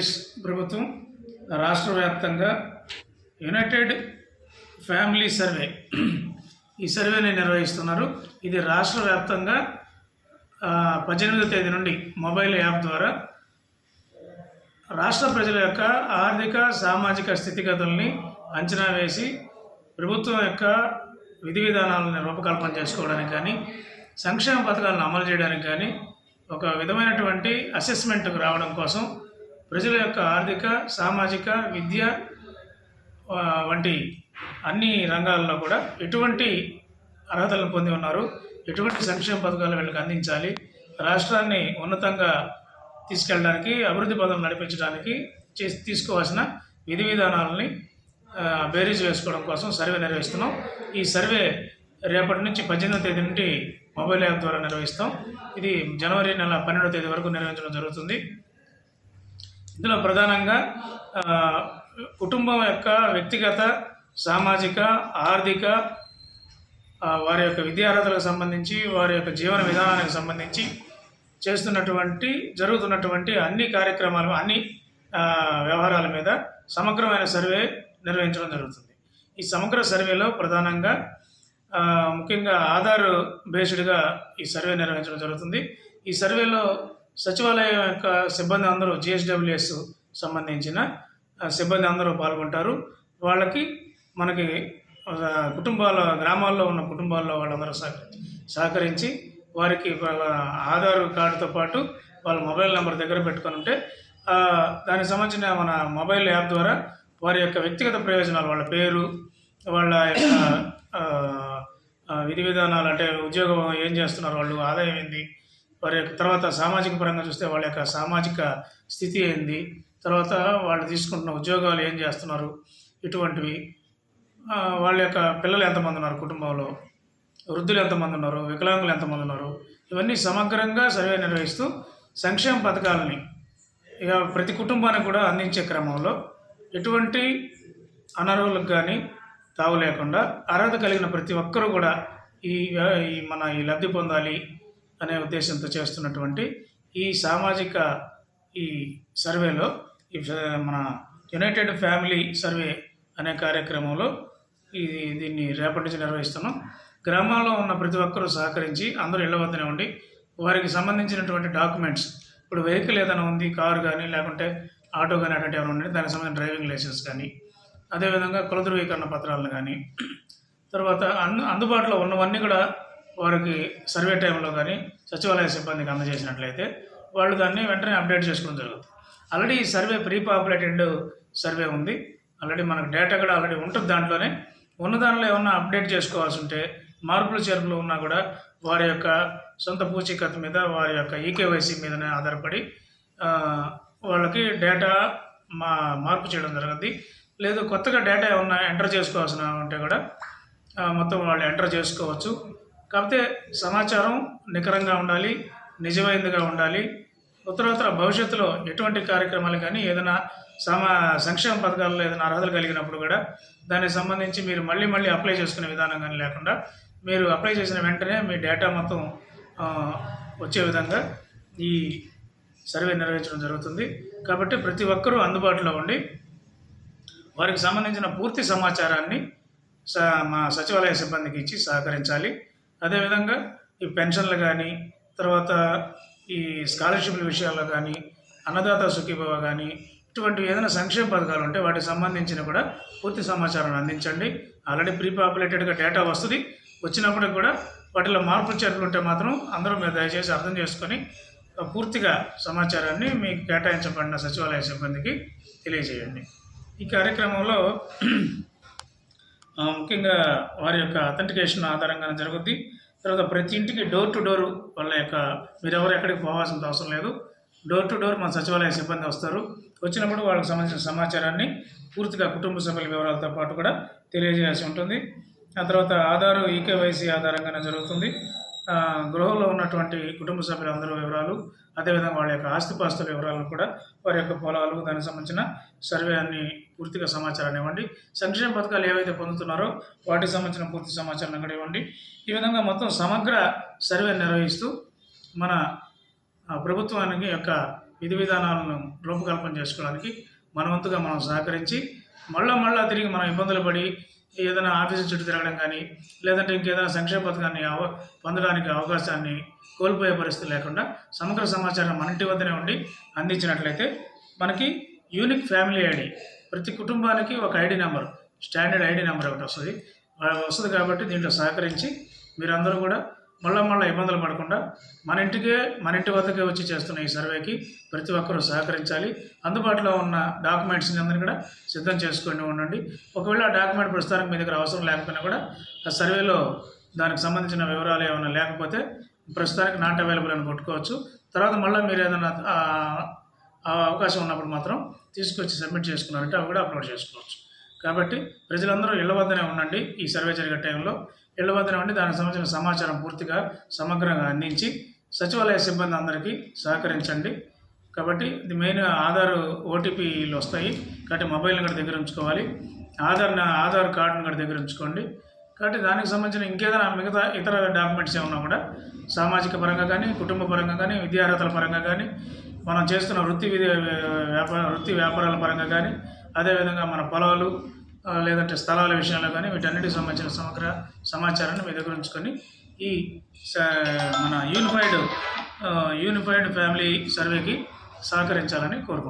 ఆంధ్రప్రదేశ్ ప్రభుత్వం రాష్ట్ర వ్యాప్తంగా యునైటెడ్ ఫ్యామిలీ సర్వే. ఈ సర్వేని నిర్వహిస్తున్నారు. ఇది రాష్ట్ర వ్యాప్తంగా పద్దెనిమిదో తేదీ నుండి మొబైల్ యాప్ ద్వారా రాష్ట్ర ప్రజల యొక్క ఆర్థిక సామాజిక స్థితిగతుల్ని అంచనా వేసి ప్రభుత్వం యొక్క విధి విధానాలను రూపకల్పన చేసుకోవడానికి కానీ సంక్షేమ పథకాలను అమలు చేయడానికి కానీ ఒక విధమైనటువంటి అసెస్మెంట్కు రావడం కోసం ప్రజల యొక్క ఆర్థిక సామాజిక విద్య వంటి అన్ని రంగాల్లో కూడా ఎటువంటి అర్హతలను పొంది ఉన్నారు. ఎటువంటి సంక్షేమ పథకాలు వీళ్ళకి అందించాలి. రాష్ట్రాన్ని ఉన్నతంగా తీసుకెళ్ళడానికి అభివృద్ధి పథకం నడిపించడానికి చేసి తీసుకోవాల్సిన విధి విధానాలని బేరీజ్ వేసుకోవడం కోసం సర్వే నిర్వహిస్తున్నాం. ఈ సర్వే రేపటి నుంచి పద్దెనిమిదవ తేదీ నుండి మొబైల్ యాప్ ద్వారా నిర్వహిస్తాం. ఇది జనవరి నెల పన్నెండవ తేదీ వరకు నిర్వహించడం జరుగుతుంది. ఇందులో ప్రధానంగా కుటుంబం యొక్క వ్యక్తిగత సామాజిక ఆర్థిక వారి యొక్క విద్యార్హతలకు సంబంధించి వారి యొక్క జీవన విధానానికి సంబంధించి చేస్తున్నటువంటి జరుగుతున్నటువంటి అన్ని కార్యక్రమాలు అన్ని వ్యవహారాల మీద సమగ్రమైన సర్వే నిర్వహించడం జరుగుతుంది. ఈ సమగ్ర సర్వేలో ప్రధానంగా ముఖ్యంగా ఆధార్ బేస్డ్గా ఈ సర్వే నిర్వహించడం జరుగుతుంది. ఈ సర్వేలో సచివాలయం యొక్క సిబ్బంది అందరూ జిఎస్డబ్ల్యూఎస్ సంబంధించిన సిబ్బంది అందరూ పాల్గొంటారు. వాళ్ళకి మనకి కుటుంబాల గ్రామాల్లో ఉన్న కుటుంబాల్లో వాళ్ళందరూ సహకరించి సహకరించి వారికి ఆధార్ కార్డుతో పాటు వాళ్ళ మొబైల్ నెంబర్ దగ్గర పెట్టుకొని ఉంటే దానికి సంబంధించిన మన మొబైల్ యాప్ ద్వారా వారి యొక్క వ్యక్తిగత ప్రయోజనాలు వాళ్ళ పేరు వాళ్ళ యొక్క విధి విధానాలు అంటే ఉద్యోగం ఏం చేస్తున్నారు వాళ్ళు ఆదాయం ఏంది వారి యొక్క తర్వాత సామాజిక పరంగా చూస్తే వాళ్ళ యొక్క సామాజిక స్థితి ఏంది? తర్వాత వాళ్ళు తీసుకుంటున్న ఉద్యోగాలు ఏం చేస్తున్నారు? ఇటువంటివి. వాళ్ళ యొక్క పిల్లలు ఎంతమంది ఉన్నారు కుటుంబంలో? వృద్ధులు ఎంతమంది ఉన్నారు? వికలాంగులు ఎంతమంది ఉన్నారు? ఇవన్నీ సమగ్రంగా సర్వే నిర్వహిస్తూ సంక్షేమ పథకాలని ఇక ప్రతి కుటుంబానికి కూడా అందించే క్రమంలో ఎటువంటి అనర్హులకు కానీ తావు లేకుండా అర్హత కలిగిన ప్రతి ఒక్కరూ కూడా ఈ ఈ మన ఈ లబ్ధి పొందాలి. అనే ఉద్దేశంతో చేస్తున్నటువంటి ఈ సామాజిక ఈ సర్వేలో ఈ మన యునైటెడ్ ఫ్యామిలీ సర్వే అనే కార్యక్రమంలో ఇది దీన్ని రేపటి నుంచి నిర్వహిస్తున్నాం. గ్రామాల్లో ఉన్న ప్రతి ఒక్కరూ సహకరించి అందరూ ఇళ్ళ వద్దనే ఉండి వారికి సంబంధించినటువంటి డాక్యుమెంట్స్ ఇప్పుడు వెహికల్ ఏదైనా ఉంది కారు కానీ లేకుంటే ఆటో కానీ అటువంటి ఏమైనా ఉండి దానికి సంబంధించిన డ్రైవింగ్ లైసెన్స్ కానీ అదేవిధంగా కుల ధృవీకరణ పత్రాలను కానీ తర్వాత అందు అందుబాటులో ఉన్నవన్నీ కూడా వారికి సర్వే టైంలో కానీ సచివాలయ సిబ్బందికి అందజేసినట్లయితే వాళ్ళు దాన్ని వెంటనే అప్డేట్ చేసుకోవడం జరుగుతుంది. ఆల్రెడీ ఈ సర్వే ప్రీ పాపులేటెడ్ సర్వే ఉంది. ఆల్రెడీ మనకు డేటా కూడా ఆల్రెడీ ఉంటుంది దాంట్లోనే. ఉన్న దానిలో ఏమన్నా అప్డేట్ చేసుకోవాల్సి ఉంటే మార్పులు చేర్పులు ఉన్నా కూడా వారి యొక్క సొంత పూచీకత్తు మీద వారి యొక్క ఈకేవైసీ మీదనే ఆధారపడి వాళ్ళకి డేటా మా మార్పు చేయడం జరుగుద్ది. లేదు కొత్తగా డేటా ఏమన్నా ఎంటర్ చేసుకోవాల్సిన ఉంటే కూడా మొత్తం వాళ్ళు ఎంటర్ చేసుకోవచ్చు. కాకపోతే సమాచారం నికరంగా ఉండాలి నిజమైనదిగా ఉండాలి. ఉత్తరోత్తర భవిష్యత్తులో ఎటువంటి కార్యక్రమాలు కానీ ఏదైనా సమా సంక్షేమ పథకాల్లో ఏదైనా అర్హతలు కలిగినప్పుడు కూడా దానికి సంబంధించి మీరు మళ్ళీ మళ్ళీ అప్లై చేసుకునే విధానం కానీ లేకుండా మీరు అప్లై చేసిన వెంటనే మీ డేటా మొత్తం వచ్చే విధంగా ఈ సర్వే నిర్వహించడం జరుగుతుంది. కాబట్టి ప్రతి ఒక్కరూ అందుబాటులో ఉండి వారికి సంబంధించిన పూర్తి సమాచారాన్ని స మా సచివాలయ సిబ్బందికి ఇచ్చి సహకరించాలి. అదేవిధంగా ఈ పెన్షన్లు కానీ తర్వాత ఈ స్కాలర్షిప్ల విషయాల్లో కానీ అన్నదాత సుఖీభవ కానీ ఇటువంటి ఏదైనా సంక్షేమ పథకాలు ఉంటే వాటికి సంబంధించిన కూడా పూర్తి సమాచారాన్ని అందించండి. ఆల్రెడీ ప్రీ పాపులేటెడ్గా డేటా వస్తుంది. వచ్చినప్పటికి కూడా వాటిలో మార్పులు చేర్పులు ఉంటే మాత్రం అందరూ మీరు దయచేసి అర్థం చేసుకొని పూర్తిగా సమాచారాన్ని మీకు కేటాయించబడిన సచివాలయ సిబ్బందికి తెలియజేయండి. ఈ కార్యక్రమంలో ముఖ్యంగా వారి యొక్క అథెంటికేషన్ ఆధారంగా జరుగుద్ది. తర్వాత ప్రతి ఇంటికి డోర్ టు డోర్ వాళ్ళ యొక్క మీరు ఎవరు ఎక్కడికి పోవాల్సిన అవసరం లేదు. డోర్ టు డోర్ మన సచివాలయ సిబ్బంది వస్తారు. వచ్చినప్పుడు వాళ్ళకి సంబంధించిన సమాచారాన్ని పూర్తిగా కుటుంబ సభ్యుల వివరాలతో పాటు కూడా తెలియజేయాల్సి ఉంటుంది. ఆ తర్వాత ఆధారు ఈకేవైసీ ఆధారంగానే జరుగుతుంది. గృహంలో ఉన్నటువంటి కుటుంబ సభ్యులందరూ వివరాలు అదేవిధంగా వాళ్ళ యొక్క ఆస్తిపాస్తుల వివరాలను కూడా వారి యొక్క పొలాలు దానికి సంబంధించిన సర్వే అన్ని పూర్తిగా సమాచారాన్ని ఇవ్వండి. సంక్షేమ పథకాలు ఏవైతే పొందుతున్నారో వాటికి సంబంధించిన పూర్తి సమాచారాన్ని కూడా ఇవ్వండి. ఈ విధంగా మొత్తం సమగ్ర సర్వే నిర్వహిస్తూ మన ప్రభుత్వానికి యొక్క విధి విధానాలను రూపకల్పన చేసుకోవడానికి మన వంతుగా మనం సహకరించి మళ్ళా మళ్ళా తిరిగి మనం ఇబ్బందులు పడి ఏదైనా ఆఫీసు చుట్టూ తిరగడం కానీ లేదంటే ఇంకేదైనా సంక్షేమ పథకాన్ని అవ పొందడానికి అవకాశాన్ని కోల్పోయే పరిస్థితి లేకుండా సమగ్ర సమాచారం మన ఇంటి వద్దనే ఉండి అందించినట్లయితే మనకి యూనిక్ ఫ్యామిలీ ఐడి ప్రతి కుటుంబానికి ఒక ID number standard ID number ఒకటి వస్తుంది. వస్తుంది కాబట్టి దీంట్లో సహకరించి మీరందరూ కూడా మళ్ళా మళ్ళీ ఇబ్బందులు పడకుండా మన ఇంటికే మన ఇంటి వద్దకే వచ్చి చేస్తున్న ఈ సర్వేకి ప్రతి ఒక్కరూ సహకరించాలి. అందుబాటులో ఉన్న డాక్యుమెంట్స్ని అందరినీ కూడా సిద్ధం చేసుకొని ఉండండి. ఒకవేళ ఆ డాక్యుమెంట్ ప్రస్తుతానికి మీ దగ్గర అవసరం లేకపోయినా కూడా ఆ సర్వేలో దానికి సంబంధించిన వివరాలు ఏమైనా లేకపోతే ప్రస్తుతానికి నాట్ అవైలబుల్ అని కొట్టుకోవచ్చు. తర్వాత మళ్ళీ మీరు ఏదైనా ఆ అవకాశం ఉన్నప్పుడు మాత్రం తీసుకొచ్చి సబ్మిట్ చేసుకున్నారంటే అవి కూడా అప్లోడ్ చేసుకోవచ్చు. కాబట్టి ప్రజలందరూ ఇళ్ళ వద్దనే ఉండండి. ఈ సర్వే జరిగే టైంలో ఇళ్ళ వద్దనే ఉండి దానికి సంబంధించిన సమాచారం పూర్తిగా సమగ్రంగా అందించి సచివాలయ సిబ్బంది అందరికీ సహకరించండి. కాబట్టి ఇది మెయిన్ ఆధార్ ఓటీపీలు వస్తాయి. కాబట్టి మొబైల్ని కూడా దగ్గర ఉంచుకోవాలి. ఆధార్ ఆధార్ కార్డుని కూడా దగ్గర ఉంచుకోండి. కాబట్టి దానికి సంబంధించిన ఇంకేదైనా మిగతా ఇతర డాక్యుమెంట్స్ ఏమన్నా కూడా సామాజిక పరంగా కానీ కుటుంబ పరంగా కానీ విద్యార్హతల పరంగా కానీ మనం చేస్తున్న వృత్తి విద్య వ్యాపార వృత్తి వ్యాపారాల పరంగా కానీ అదేవిధంగా మన పొలాలు లేదంటే స్థలాల విషయంలో కానీ వీటన్నిటికి సంబంధించిన సమగ్ర సమాచారాన్ని మీ దగ్గర ఉంచుకొని ఈ మన యూనిఫైడ్ యూనిఫైడ్ ఫ్యామిలీ సర్వేకి సహకరించాలని కోరుకుంటున్నాను